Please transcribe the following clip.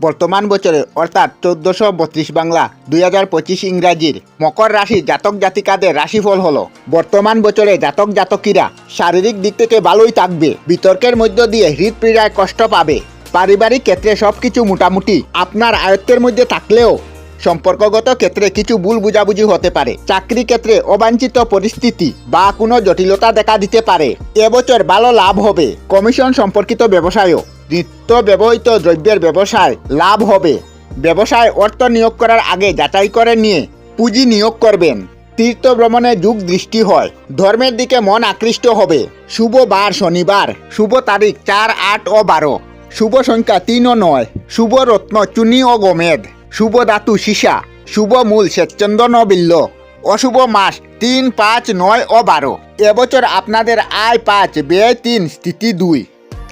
বর্তমান বছরে অর্থাৎ চোদ্দশো বত্রিশ বাংলা দুই হাজার পঁচিশ ইংরাজির মকর রাশি জাতক জাতিকাদের রাশিফল হলো। বর্তমান বছরে জাতক জাতকীরা শারীরিক দিক থেকে ভালোই থাকবে, বিতর্কের মধ্য দিয়ে হৃদপীড়ায় কষ্ট পাবে। পারিবারিক ক্ষেত্রে সবকিছু মোটামুটি আপনার আয়ত্তের মধ্যে থাকলেও সম্পর্কগত ক্ষেত্রে কিছু ভুল বুঝাবুঝি হতে পারে। চাকরি ক্ষেত্রে অবাঞ্ছিত পরিস্থিতি বা কোনো জটিলতা দেখা দিতে পারে। এবছর ভালো লাভ হবে। কমিশন সম্পর্কিত ব্যবসায়ও নিত্য ব্যবহৃত দ্রব্যের ব্যবসায় লাভ হবে। ব্যবসায় অর্থ নিয়োগ করার আগে যাচাই করে নিয়ে পুঁজি নিয়োগ করবেন। তীর্থ ভ্রমণে যুগ দৃষ্টি হয়। ধর্মের দিকে মন আকৃষ্ট হবে। শুভ বার শনিবার। শুভ তারিখ চার, আট ও বারো। শুভ সংখ্যা তিন ও নয়। শুভ রত্ন চুনি ও গোমেদ। শুভ ধাতু সীসা। শুভ মূল শ্বেতচন্দন ও বিল্ল। অশুভ মাস তিন, পাঁচ, নয় ও বারো। এবছর আপনাদের আয় পাঁচ, ব্যয় তিন, স্থিতি দুই।